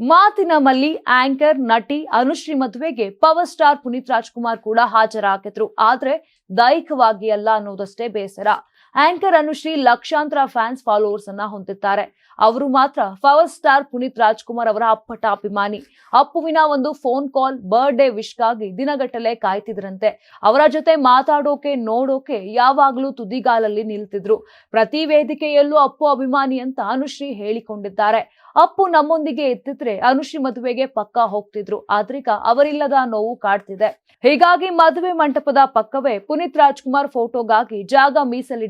ಮಾತಿನ ಮಲ್ಲಿ ಆಂಕರ್, ನಟಿ ಅನುಶ್ರೀ ಮದುವೆಗೆ ಪವರ್ ಸ್ಟಾರ್ ಪುನೀತ್ ರಾಜ್ಕುಮಾರ್ ಕೂಡ ಹಾಜರಾಗಿದ್ರು. ಆದ್ರೆ ದೈಹಿಕವಾಗಿ ಅಲ್ಲ ಅನ್ನೋದಷ್ಟೇ ಬೇಸರ. ಆಂಕರ್ ಅನುಶ್ರೀ ಲಕ್ಷಾಂತರ ಫ್ಯಾನ್ಸ್ ಫಾಲೋವರ್ಸ್ ಅನ್ನ ಹೊಂದಿದ್ದಾರೆ. ಅವರು ಮಾತ್ರ ಪವರ್ ಸ್ಟಾರ್ ಪುನೀತ್ ರಾಜ್ಕುಮಾರ್ ಅವರ ಅಪ್ಪಟ ಅಭಿಮಾನಿ ಅಪ್ಪುವಿನ ಒಂದು ಫೋನ್ ಕಾಲ್, ಬರ್ಡೇ ವಿಶ್ಗಾಗಿ ದಿನಗಟ್ಟಲೆ ಕಾಯ್ತಿದ್ರಂತೆ. ಅವರ ಜೊತೆ ಮಾತಾಡೋಕೆ, ನೋಡೋಕೆ ಯಾವಾಗ್ಲೂ ತುದಿಗಾಲಲ್ಲಿ ನಿಲ್ತಿದ್ರು. ಪ್ರತಿ ವೇದಿಕೆಯಲ್ಲೂ ಅಪ್ಪು ಅಭಿಮಾನಿ ಅಂತ ಅನುಶ್ರೀ ಹೇಳಿಕೊಂಡಿದ್ದಾರೆ. ಅಪ್ಪು ನಮ್ಮೊಂದಿಗೆ ಎತ್ತಿದ್ರೆ ಅನುಶ್ರೀ ಮದುವೆಗೆ ಪಕ್ಕಾ ಹೋಗ್ತಿದ್ರು. ಆದ್ರೀಗ ಅವರಿಲ್ಲದ ನೋವು ಕಾಡ್ತಿದೆ. ಹೀಗಾಗಿ ಮದುವೆ ಮಂಟಪದ ಪಕ್ಕವೇ ಪುನೀತ್ ರಾಜ್ಕುಮಾರ್ ಫೋಟೋಗಾಗಿ ಜಾಗ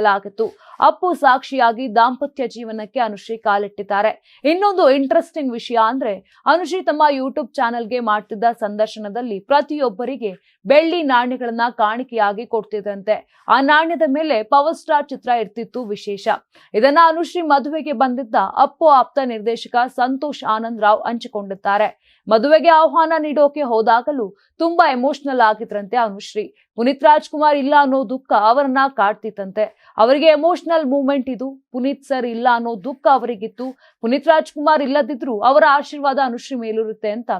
ಮೀಸಲಿಡಲಾಗಿತ್ತು ಅಪ್ಪು ಸಾಕ್ಷಿಯಾಗಿ ದಾಂಪತ್ಯ ಜೀವನಕ್ಕೆ ಅನುಶ್ರೀ ಕಾಲಿಟ್ಟಿದ್ದಾರೆ. ಇನ್ನೊಂದು ಇಂಟ್ರೆಸ್ಟಿಂಗ್ ವಿಷಯ ಅಂದ್ರೆ, ಅನುಶ್ರೀ ತಮ್ಮ ಯೂಟ್ಯೂಬ್ ಚಾನೆಲ್ಗೆ ಮಾಡ್ತಿದ್ದ ಸಂದರ್ಶನದಲ್ಲಿ ಪ್ರತಿಯೊಬ್ಬರಿಗೆ ಬೆಳ್ಳಿ ನಾಣ್ಯಗಳನ್ನ ಕಾಣಿಕೆಯಾಗಿ ಕೊಡ್ತಿದ್ರಂತೆ. ಆ ನಾಣ್ಯದ ಮೇಲೆ ಪವರ್ ಸ್ಟಾರ್ ಚಿತ್ರ ಇರ್ತಿತ್ತು ವಿಶೇಷ. ಇದನ್ನ ಅನುಶ್ರೀ ಮದುವೆಗೆ ಬಂದಿದ್ದ ಅಪ್ಪು ಆಪ್ತ ನಿರ್ದೇಶಕ ಸಂತೋಷ್ ಆನಂದ್ ರಾವ್ ಹಂಚಿಕೊಂಡಿದ್ದಾರೆ. ಮದುವೆಗೆ ಆಹ್ವಾನ ನೀಡೋಕೆ ಹೋದಾಗಲೂ ತುಂಬಾ ಎಮೋಷನಲ್ ಆಗಿದ್ರಂತೆ ಅನುಶ್ರೀ. ಪುನೀತ್ ರಾಜ್ಕುಮಾರ್ ಇಲ್ಲ ಅನ್ನೋ ದುಃಖ ಅವರನ್ನ ಕಾಡ್ತಿತ್ತಂತೆ. ಅವರಿಗೆ ಎಮೋಷನಲ್ ಮೂಮೆಂಟ್ ಇದು. ಪುನೀತ್ ಸರ್ ಇಲ್ಲ ಅನ್ನೋ ದುಃಖ ಅವರಿಗಿತ್ತು. ಪುನೀತ್ ರಾಜ್ಕುಮಾರ್ ಇಲ್ಲದಿದ್ರು ಅವರ ಆಶೀರ್ವಾದ ಅನುಶ್ರೀ ಮೇಲಿರುತ್ತೆ ಅಂತ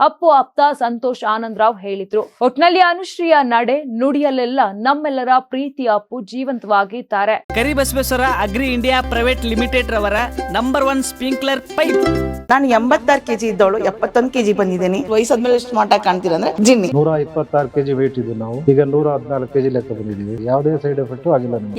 ಅಪ್ಪು ಅಪ್ತಾ ಸಂತೋಷ್ ಆನಂದ್ ರಾವ್ ಹೇಳಿದ್ರು. ಒಟ್ನಲ್ಲಿ ಅನುಶ್ರೀಯ ನಡೆ ನುಡಿಯಲ್ಲೆಲ್ಲ ನಮ್ಮೆಲ್ಲರ ಪ್ರೀತಿ Appu ಜೀವಂತವಾಗಿದ್ದಾರೆ. Karibasaveshwara agri India private limited ರವರ ನಂಬರ್ ಒನ್ ಸ್ಪ್ರಿಂಕ್ಲರ್ ಪೈಪ್. ನಾನು ಎಂಬತ್ತಾರು ಕೆಜಿ ಇದ್ದವಳು ಎಪ್ಪತ್ತೊಂದು ಕೆಜಿ ಬಂದಿದ್ದೀನಿ. ವಯಸ್ಸಾದ್ಮೇಲೆ ಎಷ್ಟು ಮಾಟ ಕಾಣ್ತೀರಾ ಅಂದ್ರೆ ಜಿನ್ನಿ. ನೂರ ಇಪ್ಪತ್ತಾರು ಕೆಜಿ ವೇಟ್ ಇದ್ದೀವಿ ನಾವು. ಈಗ ನೂರ ಹದಿನಾಲ್ಕು ಕೆಜಿ ಲೆಕ್ಕ ಬಂದಿದ್ದೀವಿ. ಯಾವುದೇ ಸೈಡ್ ಎಫೆಕ್ಟ್ ಆಗಿಲ್ಲ ನಮಗೆ.